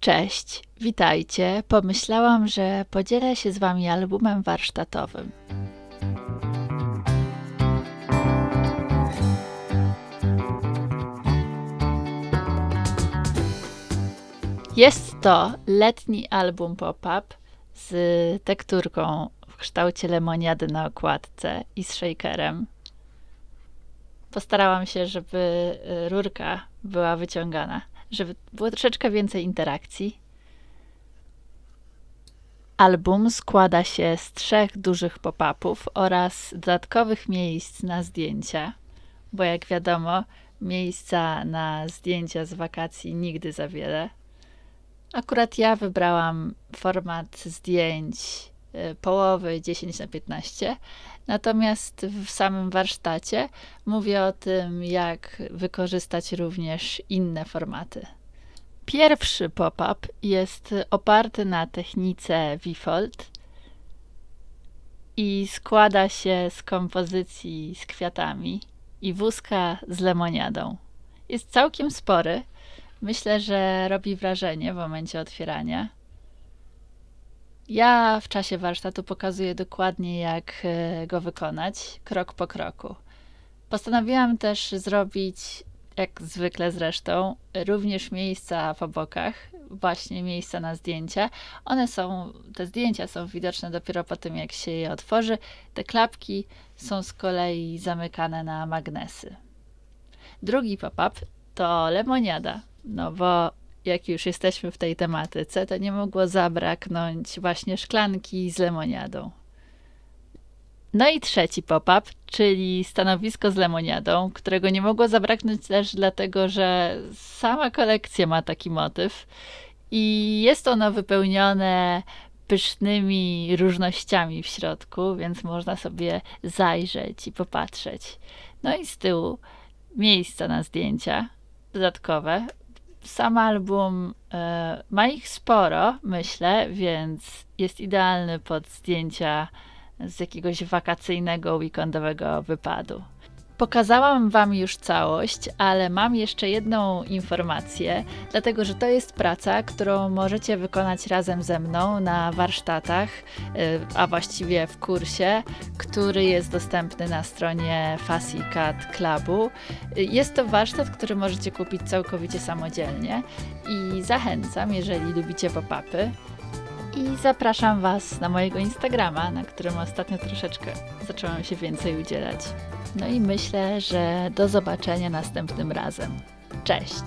Cześć, witajcie. Pomyślałam, że podzielę się z Wami albumem warsztatowym. Jest to letni album pop-up z tekturką w kształcie lemoniady na okładce i z shakerem. Postarałam się, żeby rurka była wyciągana, żeby było troszeczkę więcej interakcji. Album składa się z trzech dużych pop-upów oraz dodatkowych miejsc na zdjęcia, bo jak wiadomo, miejsca na zdjęcia z wakacji nigdy za wiele. Akurat ja wybrałam format zdjęć połowy 10 na 15, natomiast w samym warsztacie mówię o tym, jak wykorzystać również inne formaty. Pierwszy pop-up jest oparty na technice Vifold i składa się z kompozycji z kwiatami i wózka z lemoniadą. Jest całkiem spory. Myślę, że robi wrażenie w momencie otwierania. Ja w czasie warsztatu pokazuję dokładnie, jak e, go wykonać, krok po kroku. Postanowiłam też zrobić, jak zwykle zresztą, również miejsca po bokach, właśnie miejsca na zdjęcia. One są, te zdjęcia są widoczne dopiero po tym, jak się je otworzy. Te klapki są z kolei zamykane na magnesy. Drugi pop-up to lemoniada, no bo jak już jesteśmy w tej tematyce, to nie mogło zabraknąć właśnie szklanki z lemoniadą. No i trzeci pop-up, czyli stanowisko z lemoniadą, którego nie mogło zabraknąć też dlatego, że sama kolekcja ma taki motyw i jest ono wypełnione pysznymi różnościami w środku, więc można sobie zajrzeć i popatrzeć. No i z tyłu miejsca na zdjęcia dodatkowe. Sam album e, ma ich sporo, myślę, więc jest idealny pod zdjęcia z jakiegoś wakacyjnego, weekendowego wypadu. Pokazałam Wam już całość, ale mam jeszcze jedną informację, dlatego że to jest praca, którą możecie wykonać razem ze mną na warsztatach, y, a właściwie w kursie, który jest dostępny na stronie Fasicat Clubu. Jest to warsztat, który możecie kupić całkowicie samodzielnie i zachęcam, jeżeli lubicie pop-upy, i zapraszam Was na mojego Instagrama, na którym ostatnio troszeczkę zaczęłam się więcej udzielać. No i myślę, że do zobaczenia następnym razem. Cześć!